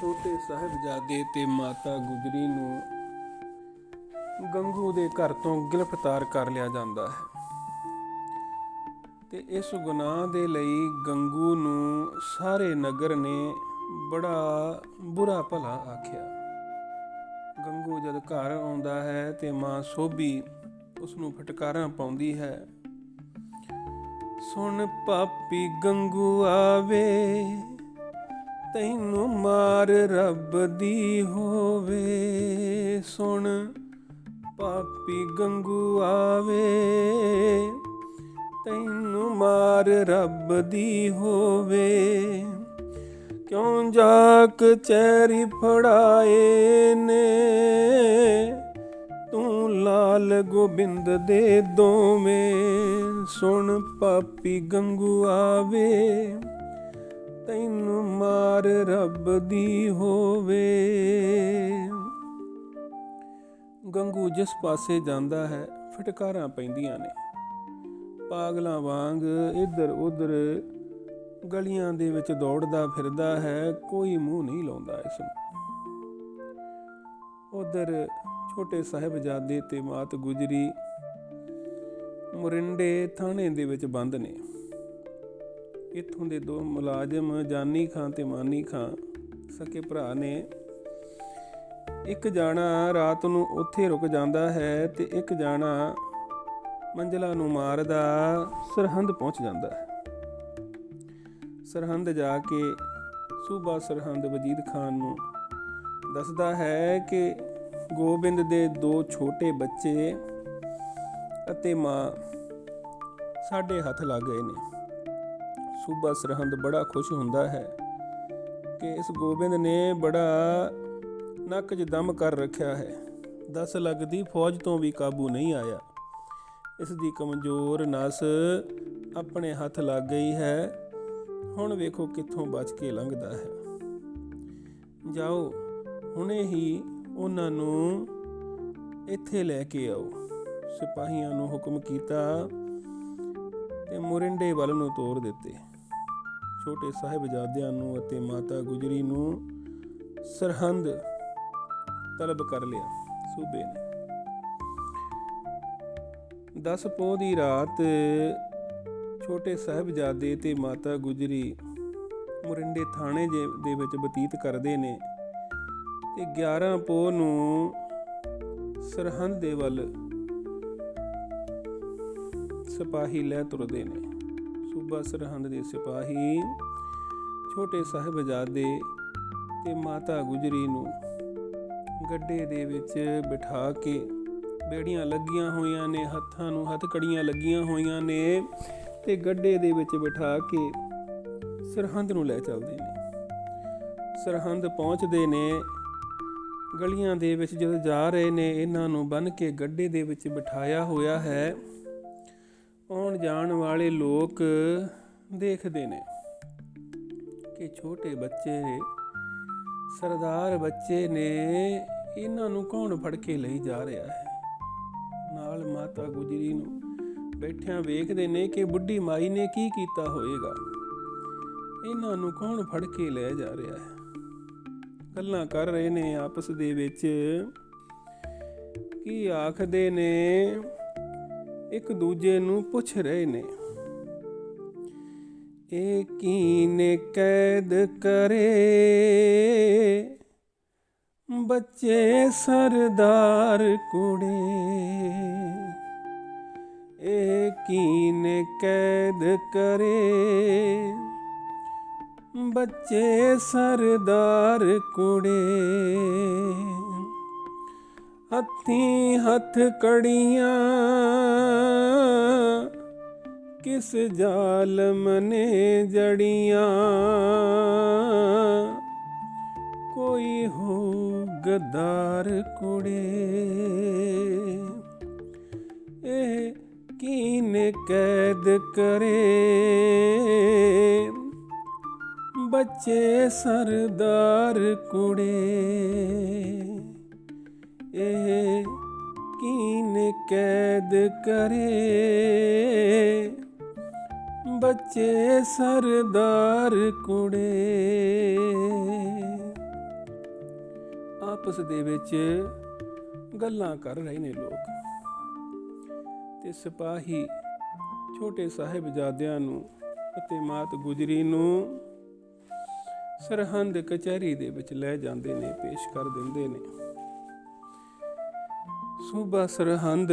ਛੋਟੇ ਸਾਹਿਬਜ਼ਾਦੇ ਤੇ ਮਾਤਾ ਗੁਜਰੀ ਨੂੰ ਗੰਗੂ ਦੇ ਘਰ ਤੋਂ ਗ੍ਰਿਫਤਾਰ ਕਰ ਲਿਆ ਜਾਂਦਾ ਹੈ। ਤੇ ਇਸ ਗੁਨਾਹ ਦੇ ਲਈ ਗੰਗੂ ਨੂੰ ਸਾਰੇ ਨਗਰ ਨੇ ਬੜਾ ਬੁਰਾ ਭਲਾ ਆਖਿਆ। ਗੰਗੂ ਜਦ ਘਰ ਆਉਂਦਾ ਹੈ ਤੇ ਮਾਂ ਸੋਭੀ ਉਸ ਨੂੰ ਫਟਕਾਰਾਂ ਪਾਉਂਦੀ ਹੈ। ਸੁਣ ਪਾਪੀ ਗੰਗੂ ਆਵੇ ਤੈਨੂੰ ਮਾਰ ਰੱਬ ਦੀ ਹੋਵੇ, ਸੁਣ, ਪਾਪੀ ਗੰਗੂ ਆਵੇ। ਤੈਨੂੰ ਮਾਰ ਰੱਬ ਦੀ ਹੋਵੇ, ਕਿਉਂ ਜਾਕ ਚੈਰੀ ਫੜਾਏ ਨੇ? ਤੂੰ ਲਾਲ ਗੋਬਿੰਦ ਦੇ ਦੋਵੇਂ, ਸੁਣ, ਪਾਪੀ ਗੰਗੂ ਆਵੇ। ਤੈਨੂੰ ਮਾਰ ਰੱਬ ਦੀ ਹੋਵੇ। ਗੰਗੂ ਜਿਸ ਪਾਸੇ ਜਾਂਦਾ ਹੈ, ਫਟਕਾਰਾਂ ਪੈਂਦੀਆਂ ਨੇ। ਪਾਗਲਾਂ ਵਾਂਗ ਇੱਧਰ ਉੱਧਰ ਗਲੀਆਂ ਦੇ ਵਿੱਚ ਦੌੜਦਾ ਫਿਰਦਾ ਹੈ, ਕੋਈ ਮੂੰਹ ਨਹੀਂ ਲਾਉਂਦਾ ਇਸ ਨੂੰ। ਉਧਰ ਛੋਟੇ ਸਾਹਿਬਜ਼ਾਦੇ ਤੇ ਮਾਤ ਗੁਜਰੀ ਮੁਰਿੰਡੇ ਥਾਣੇ ਦੇ ਵਿੱਚ ਬੰਦ ਨੇ। ਇੱਥੋਂ ਦੇ ਦੋ ਮੁਲਾਜ਼ਮ ਜਾਨੀ ਖਾਂ ਤੇ ਮਾਨੀ ਖਾਂ ਸਕੇ ਭਰਾ ਨੇ। ਇੱਕ ਜਾਣਾ ਰਾਤ ਨੂੰ ਉੱਥੇ ਰੁਕ ਜਾਂਦਾ ਹੈ ਤੇ ਇੱਕ ਜਾਣਾ ਮੰਜਲਾ ਨੂੰ ਮਾਰਦਾ ਸਰਹੰਦ ਪਹੁੰਚ ਜਾਂਦਾ ਹੈ। ਸਰਹੰਦ ਜਾ ਕੇ ਸੂਬਾ ਸਰਹੰਦ ਵਜੀਦ ਖਾਨ ਨੂੰ ਦੱਸਦਾ ਹੈ ਕਿ ਗੋਬਿੰਦ ਦੇ ਦੋ ਛੋਟੇ ਬੱਚੇ ਅਤੇ ਮਾਂ ਸਾਡੇ ਹੱਥ ਲੱਗ ਗਏ ਨੇ। ਸੂਬਾ ਸਰਹੰਦ ਬੜਾ ਖੁਸ਼ ਹੁੰਦਾ ਹੈ ਕਿ ਇਸ ਗੋਬਿੰਦ ਨੇ ਬੜਾ ਨੱਕ 'ਚ ਦਮ ਕਰ ਰੱਖਿਆ ਹੈ। 10 ਲੱਖ ਦੀ ਫੌਜ ਤੋਂ ਵੀ ਕਾਬੂ ਨਹੀਂ ਆਇਆ। ਇਸ ਦੀ ਕਮਜ਼ੋਰ ਨਸ ਆਪਣੇ ਹੱਥ ਲੱਗ ਗਈ ਹੈ। ਹੁਣ ਵੇਖੋ ਕਿੱਥੋਂ ਬਚ ਕੇ ਲੰਘਦਾ ਹੈ। ਜਾਓ, ਹੁਣੇ ਹੀ ਉਹਨਾਂ ਨੂੰ ਇੱਥੇ ਲੈ ਕੇ ਆਓ। ਸਿਪਾਹੀਆਂ ਨੂੰ ਹੁਕਮ ਕੀਤਾ ਤੇ ਮੁਰਿੰਡੇ ਵੱਲ ਨੂੰ ਤੋਰ ਦਿੱਤੇ। ਛੋਟੇ ਸਾਹਿਬਜ਼ਾਦਿਆਂ ਨੂੰ ਅਤੇ ਮਾਤਾ ਗੁਜਰੀ ਨੂੰ ਸਰਹੰਦ ਤਲਬ ਕਰ ਲਿਆ। ਸੂਬੇ ਨੇ। 10 ਪੋਹ ਦੀ ਰਾਤ ਛੋਟੇ ਸਾਹਿਬਜ਼ਾਦੇ ਤੇ ਮਾਤਾ ਗੁਜਰੀ ਮੁਰਿੰਡੇ ਥਾਣੇ ਜੇ- ਦੇ ਵਿੱਚ ਬਤੀਤ ਕਰਦੇ ਨੇ ਤੇ 11 ਪੋਹ ਨੂੰ ਸਰਹੰਦ ਦੇ ਵੱਲ ਸਿਪਾਹੀ ਲੈ ਤੁਰਦੇ ਨੇ। ਸੂਬਾ ਸਰਹੰਦ ਦੇ ਸਿਪਾਹੀ ਛੋਟੇ ਸਾਹਿਬਜ਼ਾਦੇ ਤੇ ਮਾਤਾ ਗੁਜਰੀ ਨੂੰ ਗੱਡੇ ਦੇ ਵਿੱਚ ਬਿਠਾ ਕੇ ਬੇੜੀਆਂ ਲੱਗੀਆਂ ਹੋਈਆਂ ਨੇ, ਹੱਥਾਂ ਨੂੰ ਹੱਥਕੜੀਆਂ ਲੱਗੀਆਂ ਹੋਈਆਂ ਨੇ ਤੇ ਗੱਡੇ ਦੇ ਵਿੱਚ ਬਿਠਾ ਕੇ ਸਰਹੰਦ ਨੂੰ ਲੈ ਚੱਲਦੇ ਨੇ। ਸਰਹੰਦ ਪਹੁੰਚਦੇ ਨੇ, ਗਲੀਆਂ ਦੇ ਵਿੱਚ ਜਦੋਂ ਜਾ ਰਹੇ ਨੇ, ਇਹਨਾਂ ਨੂੰ ਬੰਨ ਕੇ ਗੱਡੇ ਦੇ ਵਿੱਚ ਬਿਠਾਇਆ ਹੋਇਆ ਹੈ। ਆਉਣ ਜਾਣ ਵਾਲੇ ਲੋਕ ਦੇਖਦੇ ਨੇ ਕਿ ਛੋਟੇ ਬੱਚੇ, ਸਰਦਾਰ ਬੱਚੇ ਨੇ ਇਹਨਾਂ ਨੂੰ ਕੌਣ ਫੜ ਕੇ ਲਈ ਜਾ ਰਿਹਾ ਹੈ? ਨਾਲ ਮਾਤਾ ਗੁਜਰੀ ਨੂੰ ਬੈਠਿਆਂ ਵੇਖਦੇ ਨੇ ਕਿ ਬੁੱਢੀ ਮਾਈ ਨੇ ਕੀ ਕੀਤਾ ਹੋਵੇਗਾ ਇਹਨਾਂ ਨੂੰ ਕੌਣ ਫੜ ਕੇ ਲੈ ਜਾ ਰਿਹਾ ਹੈ? ਗੱਲਾਂ ਕਰ ਰਹੇ ਨੇ ਆਪਸ ਦੇ ਵਿੱਚ। ਕੀ ਆਖਦੇ ਨੇ ਇੱਕ ਦੂਜੇ ਨੂੰ ਪੁੱਛ ਰਹੇ ਨੇ। ਇਹ ਕੀਨੇ ਕੈਦ ਕਰੇ? ਬੱਚੇ ਸਰਦਾਰ ਕੁੜੇ। ਇਹ ਕੀਨੇ ਕੈਦ ਕਰੇ? ਬੱਚੇ ਸਰਦਾਰ ਕੁੜੇ। ਹੱਥੀ ਹੱਥ ਕੜੀਆਂ। ਕਿਸ ਜ਼ਾਲਮ ਨੇ ਜੜੀਆਂ। ਕੋਈ ਹੋ ਗਦਾਰ ਕੁੜੇ। ਇਹ ਕੀਨੇ ਕੈਦ ਕਰੇ। ਬੱਚੇ ਸਰਦਾਰ ਕੁੜੇ। ਇਹ ਕੀਨੇ ਕੈਦ ਕਰੇ। ਬੱਚੇ ਸਰਦਾਰ ਕੁੜੇ। ਆਪਸ ਦੇ ਵਿੱਚ ਗੱਲਾਂ ਕਰ ਰਹੇ ਨੇ ਲੋਕ। ਤੇ ਸਿਪਾਹੀ ਛੋਟੇ ਸਾਹਿਬਜ਼ਾਦਿਆਂ ਨੂੰ ਅਤੇ ਮਾਤ ਗੁਜਰੀ ਨੂੰ ਸਰਹੰਦ ਕਚਹਿਰੀ ਦੇ ਵਿੱਚ ਲੈ ਜਾਂਦੇ ਨੇ, ਪੇਸ਼ ਕਰ ਦਿੰਦੇ ਨੇ। ਸੂਬਾ ਸਰਹੰਦ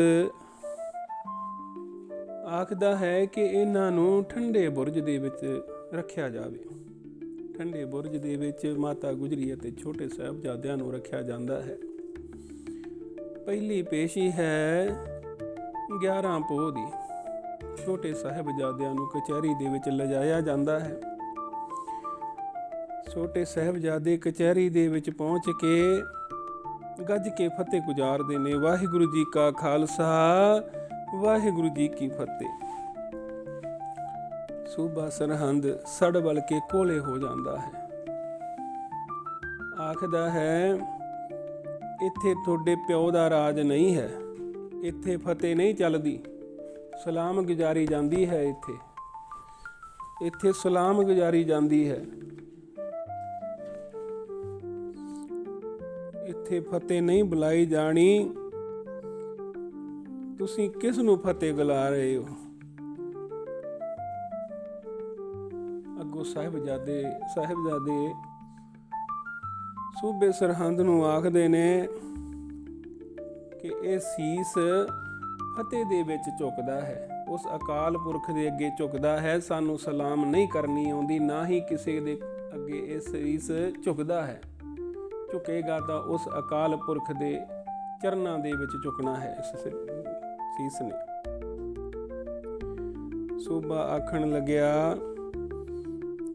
ਆਖਦਾ ਹੈ ਕਿ ਇਹਨਾਂ ਨੂੰ ਠੰਡੇ ਬੁਰਜ ਦੇ ਵਿੱਚ ਰੱਖਿਆ ਜਾਵੇ। ਠੰਡੇ ਬੁਰਜ ਦੇ ਵਿੱਚ ਮਾਤਾ ਗੁਜਰੀ ਅਤੇ ਛੋਟੇ ਸਾਹਿਬਜ਼ਾਦਿਆਂ ਨੂੰ ਰੱਖਿਆ ਜਾਂਦਾ ਹੈ। ਪਹਿਲੀ ਪੇਸ਼ੀ ਹੈ 11 ਪੋਹ ਦੀ। ਛੋਟੇ ਸਾਹਿਬਜ਼ਾਦਿਆਂ ਨੂੰ ਕਚਹਿਰੀ ਦੇ ਵਿੱਚ ਲਿਜਾਇਆ ਜਾਂਦਾ ਹੈ। ਛੋਟੇ ਸਾਹਿਬਜ਼ਾਦੇ ਕਚਹਿਰੀ ਦੇ ਵਿੱਚ ਪਹੁੰਚ ਕੇ ਗੱਜ ਕੇ ਫਤਿਹ ਗੁਜ਼ਾਰਦੇ ਨੇ। ਵਾਹਿਗੁਰੂ ਜੀ ਕਾ ਖਾਲਸਾ, ਵਾਹਿਗੁਰੂ ਜੀ ਕੀ ਫਤਿਹ। ਸੂਬਾ ਸਰਹੰਦ ਸੜ ਬਲ ਕੇ ਕੋਲੇ ਹੋ ਜਾਂਦਾ ਹੈ। ਆਖਦਾ ਹੈ, ਇੱਥੇ ਤੁਹਾਡੇ ਪਿਓ ਦਾ ਰਾਜ ਨਹੀਂ ਹੈ। ਇੱਥੇ ਫਤਿਹ ਨਹੀਂ ਚੱਲਦੀ। ਸਲਾਮ ਗੁਜ਼ਾਰੀ ਜਾਂਦੀ ਹੈ ਇੱਥੇ। ਇੱਥੇ ਸਲਾਮ ਗੁਜ਼ਾਰੀ ਜਾਂਦੀ ਹੈ। ਇੱਥੇ ਫਤਿਹ ਨਹੀਂ ਬੁਲਾਈ ਜਾਣੀ। ਤੁਸੀਂ ਕਿਸ ਨੂੰ ਫਤਿਹ ਬੁਲਾ ਰਹੇ ਹੋ? ਅੱਗੋਂ ਸਾਹਿਬਜ਼ਾਦੇ ਸਾਹਿਬਜ਼ਾਦੇ ਸੂਬੇ ਸਰਹੰਦ ਨੂੰ ਆਖਦੇ ਨੇ ਕਿ ਇਹ ਸੀਸ ਫਤਿਹ ਦੇ ਵਿੱਚ ਝੁਕਦਾ ਹੈ। ਉਸ ਅਕਾਲ ਪੁਰਖ ਦੇ ਅੱਗੇ ਝੁਕਦਾ ਹੈ। ਸਾਨੂੰ ਸਲਾਮ ਨਹੀਂ ਕਰਨੀ ਆਉਂਦੀ, ਨਾ ਹੀ ਕਿਸੇ ਦੇ ਅੱਗੇ ਇਹ ਸੀਸ ਝੁਕਦਾ ਹੈ। ਝੁਕੇਗਾ ਤਾਂ ਉਸ ਅਕਾਲ ਪੁਰਖ ਦੇ ਚਰਨਾਂ ਦੇ ਵਿੱਚ ਝੁਕਣਾ ਹੈ, ਇਸ ਸੀਸ ਨੇ। ਸੂਬਾ ਆਖਣ ਲੱਗਿਆ,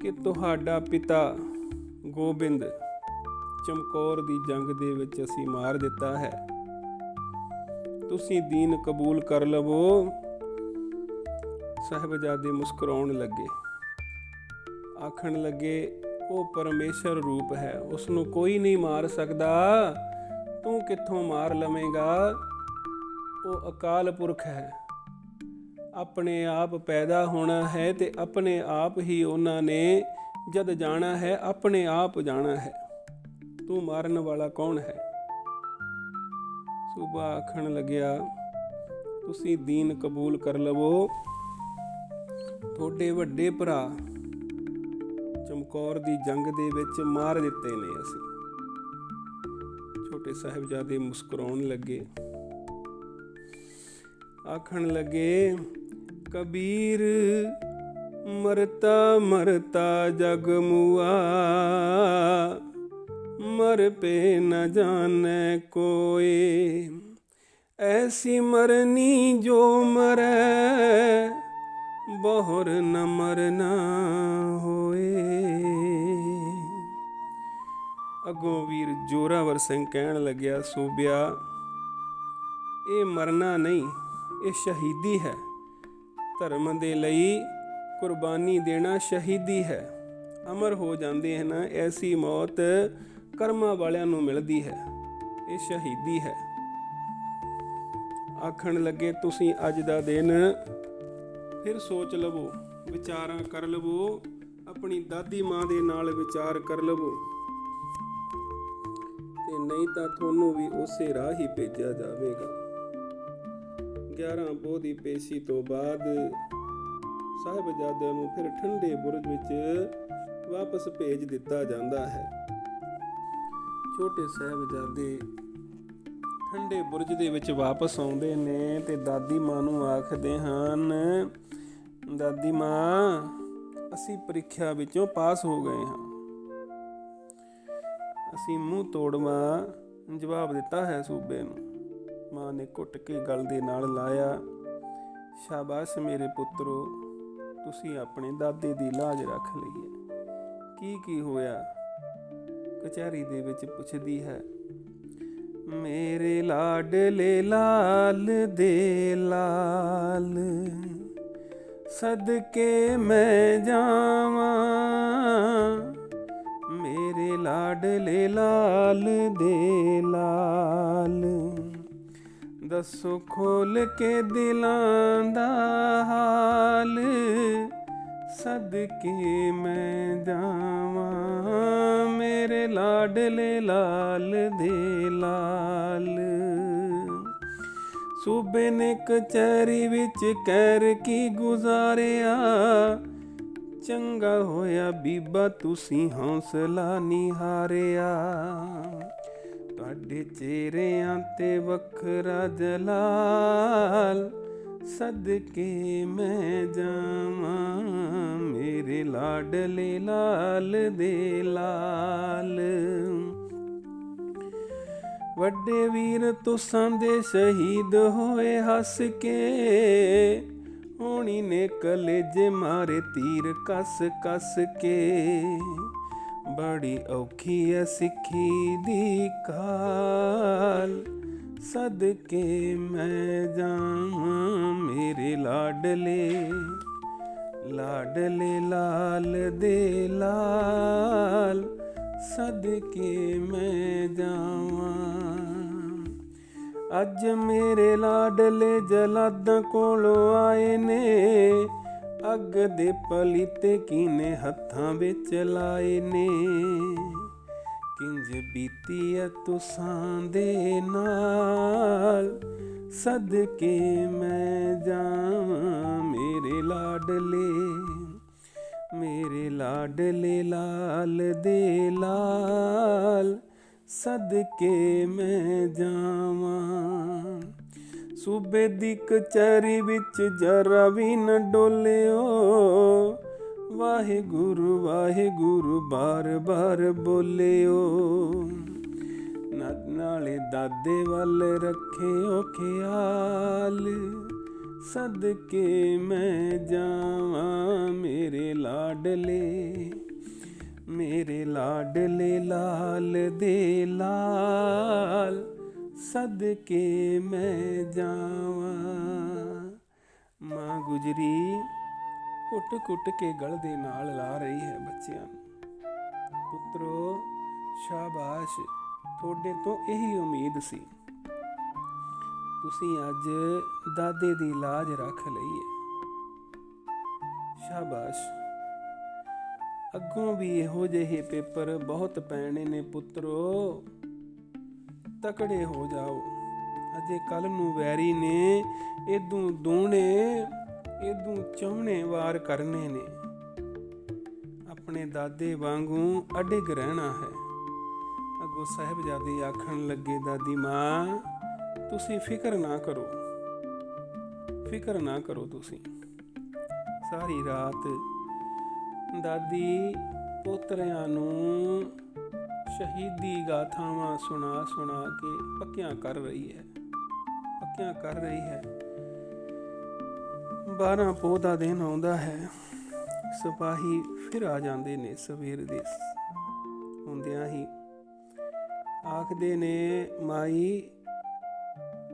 ਕਿ ਤੁਹਾਡਾ ਪਿਤਾ ਗੋਬਿੰਦ ਚਮਕੌਰ ਦੀ ਜੰਗ ਦੇ ਵਿੱਚ ਅਸੀਂ ਮਾਰ ਦਿੱਤਾ ਹੈ। ਤੁਸੀਂ ਦੀਨ ਕਬੂਲ ਕਰ ਲਵੋ। ਸਾਹਿਬਜ਼ਾਦੇ ਮੁਸਕਰਾਉਣ ਲੱਗੇ। ਆਖਣ ਲੱਗੇ ਉਹ ਪਰਮੇਸ਼ਰ ਰੂਪ ਹੈ। ਉਸ ਨੂੰ ਕੋਈ ਨਹੀਂ ਮਾਰ ਸਕਦਾ। ਤੂੰ ਕਿੱਥੋਂ ਮਾਰ ਲਵੇਂਗਾ? ਉਹ ਅਕਾਲ ਪੁਰਖ ਹੈ। ਆਪਣੇ ਆਪ ਪੈਦਾ ਹੋਣਾ ਹੈ ਤੇ ਆਪਣੇ ਆਪ ਹੀ ਉਹਨਾਂ ਨੇ ਜਦ ਜਾਣਾ ਹੈ, ਆਪਣੇ ਆਪ ਜਾਣਾ ਹੈ। ਤੂੰ ਮਾਰਨ ਵਾਲਾ ਕੌਣ ਹੈ? ਸੂਬਾ ਆਖਣ ਲੱਗਿਆ, ਤੁਸੀਂ ਦੀਨ ਕਬੂਲ ਕਰ ਲਵੋ। ਤੁਹਾਡੇ ਵੱਡੇ ਭਰਾ ਚਮਕੌਰ ਦੀ ਜੰਗ ਦੇ ਵਿੱਚ ਮਾਰ ਦਿੱਤੇ ਨੇ ਅਸੀਂ। ਛੋਟੇ ਸਾਹਿਬਜ਼ਾਦੇ ਮੁਸਕਰਾਉਣ ਲੱਗੇ। ਆਖਣ ਲੱਗੇ, ਕਬੀਰ, ਮਰਤਾ ਮਰਤਾ ਜਗ ਮੁਆ। ਮਰ ਪੇ ਨ ਜਾਣੈ ਕੋਏ। ਐਸੀ ਮਰਨੀ ਜੋ ਮਰੈ ਬਹੁਰ ਨ ਮਰਨਾ ਹੋਏ। ਅੱਗੋਂ ਵੀਰ ਜੋਰਾਵਰ ਸਿੰਘ ਕਹਿਣ ਲੱਗਿਆ ਸੂਬਿਆ ਇਹ ਮਰਨਾ ਨਹੀਂ, ਇਹ ਸ਼ਹੀਦੀ ਹੈ। ਧਰਮ ਦੇ ਲਈ ਕੁਰਬਾਨੀ ਦੇਣਾ ਸ਼ਹੀਦੀ ਹੈ। ਅਮਰ ਹੋ ਜਾਂਦੇ ਹਨ, ਐਸੀ ਮੌਤ ਕਰਮਾਂ ਵਾਲਿਆਂ ਨੂੰ ਮਿਲਦੀ ਹੈ। ਇਹ ਸ਼ਹੀਦੀ ਹੈ। ਆਖਣ ਲੱਗੇ, ਤੁਸੀਂ ਅੱਜ ਦਾ ਦਿਨ ਫਿਰ ਸੋਚ ਲਵੋ, ਵਿਚਾਰਾਂ ਕਰ ਲਵੋ, ਆਪਣੀ ਦਾਦੀ ਮਾਂ ਦੇ ਨਾਲ ਵਿਚਾਰ ਕਰ ਲਵੋ। ਤੇ ਨਹੀਂ ਤਾਂ ਤੁਹਾਨੂੰ ਵੀ ਉਸੇ ਰਾਹ ਹੀ ਭੇਜਿਆ ਜਾਵੇਗਾ। 11 ਪੋਹ ਦੀ ਪੇਸ਼ੀ ਤੋਂ ਬਾਅਦ ਸਾਹਿਬਜ਼ਾਦਿਆਂ ਨੂੰ ਫਿਰ ਠੰਡੇ ਬੁਰਜ ਵਿੱਚ ਵਾਪਸ ਭੇਜ ਦਿੱਤਾ ਜਾਂਦਾ ਹੈ। ਛੋਟੇ ਸਾਹਿਬਜ਼ਾਦੇ ਠੰਡੇ ਬੁਰਜ ਦੇ ਵਿੱਚ ਵਾਪਸ ਆਉਂਦੇ ਨੇ ਤੇ ਦਾਦੀ ਮਾਂ ਨੂੰ ਆਖਦੇ ਹਨ ਦਾਦੀ ਮਾਂ, ਅਸੀਂ ਪ੍ਰੀਖਿਆ ਵਿੱਚੋਂ ਪਾਸ ਹੋ ਗਏ ਹਾਂ। ਅਸੀਂ ਮੂੰਹ ਤੋੜਵਾ ਜਵਾਬ ਦਿੱਤਾ ਹੈ ਸੂਬੇ ਨੂੰ। ਮਾਂ ਨੇ ਘੁੱਟ ਕੇ ਗਲ ਦੇ ਨਾਲ ਲਾਇਆ, ਸ਼ਾਬਾਸ਼ ਮੇਰੇ ਪੁੱਤਰੋ, ਤੁਸੀਂ ਆਪਣੇ ਦਾਦੇ ਦੀ ਲਾਜ ਰੱਖ ਲਈ ਹੈ। ਕੀ ਕੀ ਹੋਇਆ? ਕਚਹਿਰੀ ਦੇ ਵਿੱਚ ਪੁੱਛਦੀ ਹੈ, ਮੇਰੇ ਲਾਡਲੇ ਲਾਲ ਦੇ ਲਾਲ। ਸਦਕੇ ਮੈਂ ਜਾਵਾਂ। ਮੇਰੇ ਲਾਡਲੇ ਲਾਲ ਦੇ ਲਾਲ। ਦੱਸੋ ਖੋਲ ਕੇ ਦਿਲਾਂ ਦਾ ਹਾਲ। ਸਦਕੇ ਮੈਂ ਜਾਵਾਂ। ਮੇਰੇ ਮੇਰੇ ਲਾਡਲੇ ਲਾਲ ਦੇ ਲਾਲ। ਸੂਬੇ ਨੇ ਕਚਹਿਰੀ ਵਿੱਚ ਕਹਿਰ ਕੀ ਗੁਜ਼ਾਰਿਆ? ਚੰਗਾ ਹੋਇਆ ਬੀਬਾ, ਤੁਸੀਂ ਹੌਸਲਾ ਨਿਹਾਰਿਆ। ਤੁਹਾਡੇ ਚਿਹਰਿਆਂ ਤੇ ਵੱਖਰਾ ਜਲਾਲ, ਸਦਕੇ ਮੈਂ ਜਾਵਾਂ, ਮੇਰੇ ਲਾਡਲੇ ਲਾਲ ਦੇ ਲਾਲ। ਵੱਡੇ ਵੀਰ ਤੁਸਾਂ ਦੇ ਸ਼ਹੀਦ ਹੋਏ ਹੱਸ ਕੇ। ਹੋਣੀ ਨੇ ਕਲੇਜੇ ਮਾਰੇ ਤੀਰ ਕਸ ਕੱਸ ਕੇ। ਬੜੀ ਔਖੀ ਐ ਸਿੱਖੀ ਦੀ ਕਾਲ। ਸਦਕੇ ਮੈਂ ਜਾਵਾਂ ਮੇਰੇ ਲਾਡਲੇ। ਲਾਡਲੇ ਲਾਲ ਦੇ ਲਾਲ। ਸਦਕੇ ਮੈਂ ਜਾਵਾਂ। ਅੱਜ ਮੇਰੇ ਲਾਡਲੇ ਜਲਾਦਾਂ ਕੋਲੋਂ ਆਏ ਨੇ। ਅੱਗ ਦੇ ਪਲੀਤੇ ਕੀਨੇ ਹੱਥਾਂ ਵਿੱਚ ਲਾਏ ਨੇ। ਕਿੰਜ ਬੀਤੀ ਐ ਤੁਸਾਂ ਦੇ ਨਾਲ। ਸਦਕੇ ਮੈਂ ਜਾਵਾਂ ਮੇਰੇ ਲਾਡਲੇ। ਮੇਰੇ ਲਾਡਲੇ ਲਾਲ ਦੇ ਲਾਲ, ਸਦਕੇ ਮੈਂ ਜਾਵਾਂ। ਸੂਬੇ ਦੀ ਕਚਹਿਰੀ ਵਿੱਚ ਜਰਾ ਵੀ ਨ ਡੋਲਿਓ। ਵਾਹਿਗੁਰੂ ਵਾਹਿਗੁਰੂ, ਬਾਰ ਬਾਰ ਬੋਲਿਓ। ਨਦ ਨਾਲੇ ਦਾਦੇ ਵੱਲ ਰੱਖਿਓ ਖਿਆਲ। ਸਦਕੇ ਮੈਂ ਜਾਵਾਂ ਮੇਰੇ ਲਾਡਲੇ ਮੇਰੇ ਲਾਡਲੇ ਲਾਲ ਦੇ ਲਾਲ। ਸਦਕੇ ਮੈਂ ਜਾਵਾਂ। ਮਾਂ ਗੁਜਰੀ ਕੁੱਟ ਕੁੱਟ ਕੇ ਗਲ ਦੇ ਨਾਲ ਲਾ ਰਹੀ ਹੈ ਬੱਚਿਆਂ ਨੂੰ। ਪੁੱਤਰੋ, ਸ਼ਾਬਾਸ਼। ਤੁਹਾਡੇ ਤੋਂ ਇਹੀ ਉਮੀਦ ਸੀ। ਤੁਸੀਂ ਅੱਜ ਦਾਦੇ ਦੀ ਲਾਜ ਰੱਖ ਲਈ ਹੈ। ਸ਼ਾਬਾਸ਼। ਅੱਗੋਂ ਵੀ ਇਹੋ ਜਿਹੇ ਪੇਪਰ ਬਹੁਤ ਪੈਣੇ ਨੇ ਪੁੱਤਰੋ। ਤਕੜੇ ਹੋ ਜਾਓ। ਅਜੇ ਕੱਲ ਨੂੰ ਵੈਰੀ ਨੇ ਇਦੋਂ ਦੋਣੇ ਇਦੋਂ ਚਾਹਣੇ ਵਾਰ ਕਰਨੇ ਨੇ। ਆਪਣੇ ਦਾਦੇ ਵਾਂਗੂ ਅਡਿਗ ਰਹਿਣਾ ਹੈ। ਅੱਗੋਂ ਸਾਹਿਬਜ਼ਾਦੇ ਆਖਣ ਲੱਗੇ, ਦਾਦੀ ਮਾਂ ਤੁਸੀਂ ਫਿਕਰ ਨਾ ਕਰੋ। ਫਿਕਰ ਨਾ ਕਰੋ ਤੁਸੀਂ। ਸਾਰੀ ਰਾਤ ਦਾਦੀ ਪੋਤਰਿਆਂ ਨੂੰ ਸ਼ਹੀਦੀ ਗਾਥਾਵਾਂ ਸੁਣਾ ਸੁਣਾ ਕੇ ਪੱਕਿਆਂ ਕਰ ਰਹੀ ਹੈ। ਪੱਕਿਆਂ ਕਰ ਰਹੀ ਹੈ। 12 ਪੋਹ ਦਾ ਦਿਨ ਆਉਂਦਾ ਹੈ। ਸਿਪਾਹੀ ਫਿਰ ਆ ਜਾਂਦੇ ਨੇ ਸਵੇਰ ਦੇ। ਹੁੰਦਿਆਂ ਹੀ ਆਖਦੇ ਨੇ, ਮਾਈ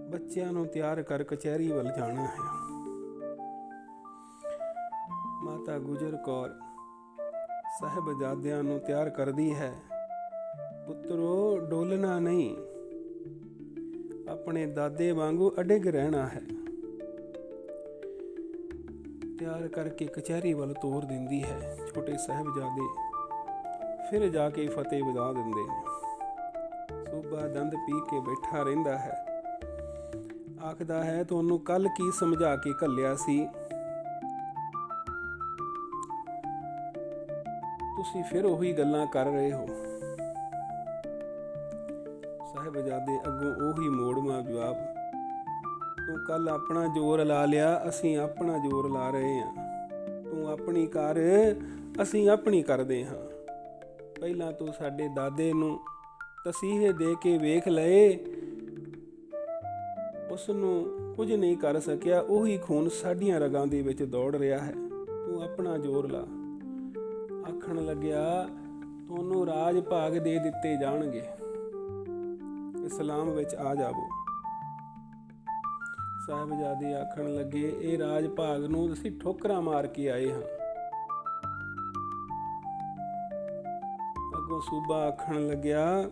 ਬੱਚਿਆਂ ਨੂੰ ਤਿਆਰ ਕਰ ਕਚਹਿਰੀ ਵੱਲ ਜਾਣਾ ਹੈ। ਮਾਤਾ ਗੁਜਰ ਕੌਰ ਸਾਹਿਬਜ਼ਾਦਿਆਂ ਨੂੰ ਤਿਆਰ ਕਰਦੀ ਹੈ। ਪੁੱਤਰੋ, ਡੋਲਣਾ ਨਹੀਂ। ਆਪਣੇ ਦਾਦੇ ਵਾਂਗੂ ਅਡਿਗ ਰਹਿਣਾ ਹੈ। ਤਿਆਰ ਕਰਕੇ ਕਚਹਿਰੀ ਵੱਲ ਤੋਰ ਦਿੰਦੀ ਹੈ। ਛੋਟੇ ਸਾਹਿਬਜ਼ਾਦੇ ਫਿਰ ਜਾ ਕੇ ਫਤਿਹ ਵਧਾ ਦਿੰਦੇ ਨੇ। ਸੂਬਾ ਦੰਦ ਪੀ ਕੇ ਬੈਠਾ ਰਹਿੰਦਾ ਹੈ। ਆਖਦਾ ਹੈ, ਤੁਹਾਨੂੰ ਕੱਲ ਕੀ ਸਮਝਾ ਕੇ ਘੱਲਿਆ ਸੀ? ਤੁਸੀਂ ਫਿਰ ਉਹੀ ਗੱਲਾਂ ਕਰ ਰਹੇ ਹੋ। ਸਾਹਿਬਜ਼ਾਦੇ, ਅੱਗੋਂ ਉਹੀ ਮੋੜਵਾ ਜਵਾਬ। ਤੂੰ ਕੱਲ ਆਪਣਾ ਜ਼ੋਰ ਲਾ ਲਿਆ, ਅਸੀਂ ਆਪਣਾ ਜ਼ੋਰ ਲਾ ਰਹੇ ਹਾਂ। ਤੂੰ ਆਪਣੀ ਕਰ, ਅਸੀਂ ਆਪਣੀ ਕਰਦੇ ਹਾਂ। ਪਹਿਲਾਂ ਤੂੰ ਸਾਡੇ ਦਾਦੇ ਨੂੰ ਤਸੀਹੇ ਦੇ ਕੇ ਵੇਖ ਲਏ ਉਸ ਨੂੰ ਕੁਝ ਨਹੀਂ ਕਰ ਸਕਿਆ, ਉਹੀ ਖੂਨ ਸਾਡੀਆਂ ਰਗਾਂ ਦੇ ਵਿੱਚ ਦੌੜ ਰਿਹਾ ਹੈ। ਤੂੰ ਆਪਣਾ ਜ਼ੋਰ ਲਾ। ਆਖਣ ਲੱਗਿਆ, ਤੁਹਾਨੂੰ ਰਾਜ ਭਾਗ ਦੇ ਦਿੱਤੇ ਜਾਣਗੇ। ਇਸਲਾਮ ਵਿੱਚ ਆ ਜਾਵੋ। ਸਾਹਿਬਜ਼ਾਦੇ ਆਖਣ ਲੱਗੇ, ਇਹ ਰਾਜ ਭਾਗ ਨੂੰ ਅਸੀਂ ਠੋਕਰਾਂ ਮਾਰ ਕੇ ਆਏ ਹਾਂ। ਅੱਗੋਂ ਸੂਬਾ ਆਖਣ ਲੱਗਿਆ,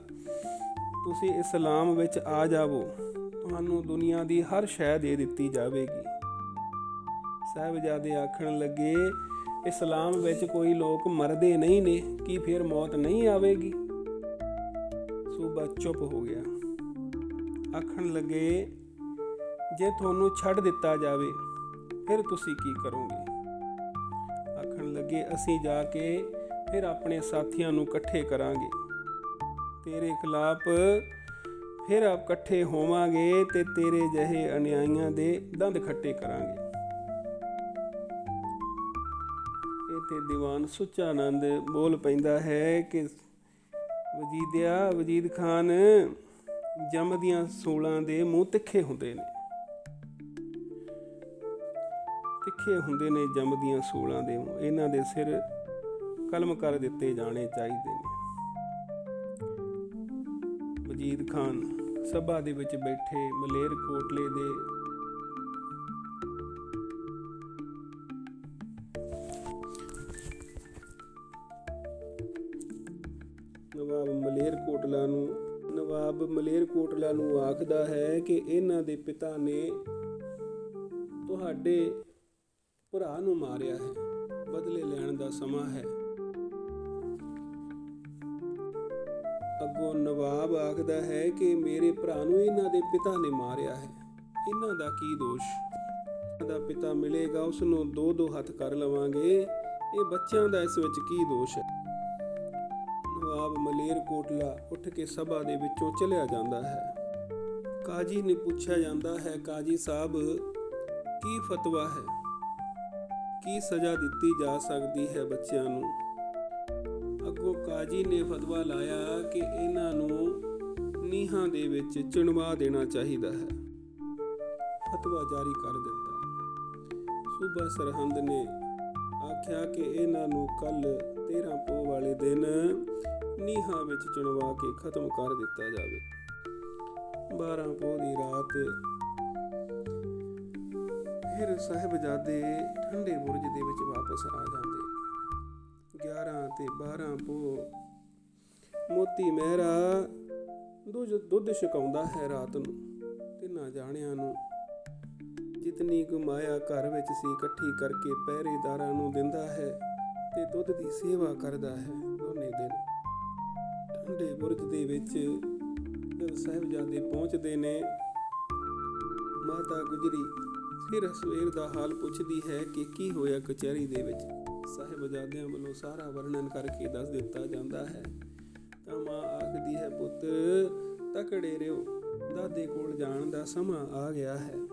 ਤੁਸੀਂ ਇਸਲਾਮ ਵਿੱਚ ਆ ਜਾਵੋ। ਤੁਹਾਨੂੰ ਦੁਨੀਆ ਦੀ ਹਰ ਸ਼ੈ ਦੇ ਦਿੱਤੀ ਜਾਵੇਗੀ। ਸਾਹਿਬਜ਼ਾਦੇ ਆਖਣ ਲੱਗੇ, ਇਸਲਾਮ ਵਿੱਚ ਕੋਈ ਲੋਕ ਮਰਦੇ ਨਹੀਂ ਨੇ, ਕੀ ਫਿਰ ਮੌਤ ਨਹੀਂ ਆਵੇਗੀ? ਸੂਬਾ ਚੁੱਪ ਹੋ ਗਿਆ। ਆਖਣ ਲੱਗੇ, ਜੇ ਤੁਹਾਨੂੰ ਛੱਡ ਦਿੱਤਾ ਜਾਵੇ, ਫਿਰ ਤੁਸੀਂ ਕੀ ਕਰੋਗੇ? ਆਖਣ ਲੱਗੇ, ਅਸੀਂ ਜਾ ਕੇ ਫਿਰ ਆਪਣੇ ਸਾਥੀਆਂ ਨੂੰ ਇਕੱਠੇ ਕਰਾਂਗੇ। ਤੇਰੇ ਖਿਲਾਫ ਫਿਰ ਆਪ ਇਕੱਠੇ ਹੋਵਾਂਗੇ ਤੇ ਤੇਰੇ ਜਿਹੇ ਅਨਿਆਈਆਂ ਦੇ ਦੰਦ ਖੱਟੇ ਕਰਾਂਗੇ। ਇਹ ਤੇ ਦੀਵਾਨ ਸੁੱਚਾ ਆਨੰਦ ਬੋਲ ਪੈਂਦਾ ਹੈ ਕਿ ਵਜੀਦਿਆ, ਵਜੀਦ ਖਾਨ, ਜਮ ਦੀਆਂ ਸੂਲਾਂ ਦੇ ਮੂੰਹ ਤਿੱਖੇ ਹੁੰਦੇ ਨੇ। ਤਿੱਖੇ ਹੁੰਦੇ ਨੇ ਜਮ ਦੀਆਂ ਸੂਲਾਂ ਦੇ ਮੂੰਹ। ਇਹਨਾਂ ਦੇ ਸਿਰ ਕਲਮ ਕਰ ਦਿੱਤੇ ਜਾਣੇ ਚਾਹੀਦੇ ਨੇ। ਵਜੀਦ ਖਾਨ ਸਭਾ ਦੇ ਵਿੱਚ ਬੈਠੇ ਮਲੇਰ ਕੋਟਲੇ ਦੇ ਨਵਾਬ ਮਲੇਰ ਕੋਟਲਾ ਨੂੰ, ਨਵਾਬ ਮਲੇਰ ਕੋਟਲਾ ਨੂੰ ਆਖਦਾ ਹੈ ਕਿ ਇਹਨਾਂ ਦੇ ਪਿਤਾ ਨੇ ਤੁਹਾਡੇ ਭਰਾ ਨੂੰ ਮਾਰਿਆ ਹੈ, ਬਦਲੇ ਲੈਣ ਦਾ ਸਮਾਂ ਹੈ। ਅੱਗੋਂ ਨਵਾਬ ਆਖਦਾ ਹੈ ਕਿ ਮੇਰੇ ਭਰਾ ਨੂੰ ਇਹਨਾਂ ਦੇ ਪਿਤਾ ਨੇ ਮਾਰਿਆ ਹੈ। ਇਹਨਾਂ ਦਾ ਕੀ ਦੋਸ਼? ਦਾ ਪਿਤਾ ਮਿਲੇਗਾ ਉਸ ਨੂੰ ਦੋ ਦੋ ਹੱਥ ਕਰ ਲਵਾਂਗੇ। ਇਹ ਬੱਚਿਆਂ ਦਾ ਇਸ ਵਿੱਚ ਕੀ ਦੋਸ਼ ਹੈ? ਨਵਾਬ ਮਲੇਰ ਕੋਟਲਾ ਉੱਠ ਕੇ ਸਭਾ ਦੇ ਵਿੱਚੋਂ ਚਲਿਆ ਜਾਂਦਾ ਹੈ। ਕਾਜੀ ਨੇ ਪੁੱਛਿਆ ਜਾਂਦਾ ਹੈ, ਕਾਜੀ ਸਾਹਿਬ, ਕੀ ਫਤਵਾ ਹੈ? ਕੀ ਸਜ਼ਾ ਦਿੱਤੀ ਜਾ ਸਕਦੀ ਹੈ ਬੱਚਿਆਂ ਨੂੰ? ਜੀ ਨੇ ਫਤਵਾ ਲਾਇਆ ਕਿ ਇਹਨਾਂ ਨੂੰ ਨੀਹਾਂ ਦੇ ਵਿੱਚ ਚਿਣਵਾ ਦੇਣਾ ਚਾਹੀਦਾ ਹੈ। ਫਤਵਾ ਜਾਰੀ ਕਰ ਦਿੱਤਾ। ਸੂਬਾ ਸਰਹੰਦ ਨੇ ਆਖਿਆ ਕਿ ਇਹਨਾਂ ਨੂੰ ਕੱਲ 13 ਪੋ ਵਾਲੇ ਦਿਨ ਨੀਹਾਂ ਵਿੱਚ ਚਿਣਵਾ ਕੇ ਖਤਮ ਕਰ ਦਿੱਤਾ ਜਾਵੇ। 12 ਪੋ ਦੀ ਰਾਤ ਫਿਰ ਸਾਹਿਬਜ਼ਾਦੇ ਠੰਡੇ ਬੁਰਜ ਦੇ ਵਿੱਚ ਵਾਪਸ ਆ ਜਾਂਦੇ ਤੇ 12 ਪੋ। ਮੋਤੀ ਮਹਿਰਾ ਦੁੱਧ ਦੁੱਧ ਛਕਾਉਂਦਾ ਹੈ ਰਾਤ ਨੂੰ ਤਿੰਨਾਂ ਜਾਣਿਆਂ ਨੂੰ। ਜਿਤਨੀ ਕੁ ਮਾਇਆ ਘਰ ਵਿੱਚ ਸੀ, ਇਕੱਠੀ ਕਰਕੇ ਪਹਿਰੇਦਾਰਾਂ ਨੂੰ ਦਿੰਦਾ ਹੈ ਤੇ ਦੁੱਧ ਦੀ ਸੇਵਾ ਕਰਦਾ ਹੈ ਦੋਨੇ ਦਿਨ। ਠੰਡੇ ਬੁਰਜ ਦੇ ਵਿੱਚ ਜਦ ਸਾਹਿਬਜ਼ਾਦੇ ਪਹੁੰਚਦੇ ਨੇ, ਮਾਤਾ ਗੁਜਰੀ ਫਿਰ ਸਵੇਰ ਦਾ ਹਾਲ ਪੁੱਛਦੀ ਹੈ ਕਿ ਕੀ ਹੋਇਆ ਕਚਹਿਰੀ ਦੇ ਵਿੱਚ। ਸਾਹਿਬਜ਼ਾਦਿਆਂ ਵੱਲੋਂ ਸਾਰਾ ਵਰਣਨ ਕਰਕੇ ਦੱਸ ਦਿੱਤਾ ਜਾਂਦਾ ਹੈ। ਤਾਂ ਮਾਂ ਆਖਦੀ ਹੈ, ਪੁੱਤ, ਤਕੜੇ ਰਿਓ ਦਾਦੇ ਕੋਲ ਜਾਣ ਦਾ ਸਮਾਂ ਆ ਗਿਆ ਹੈ।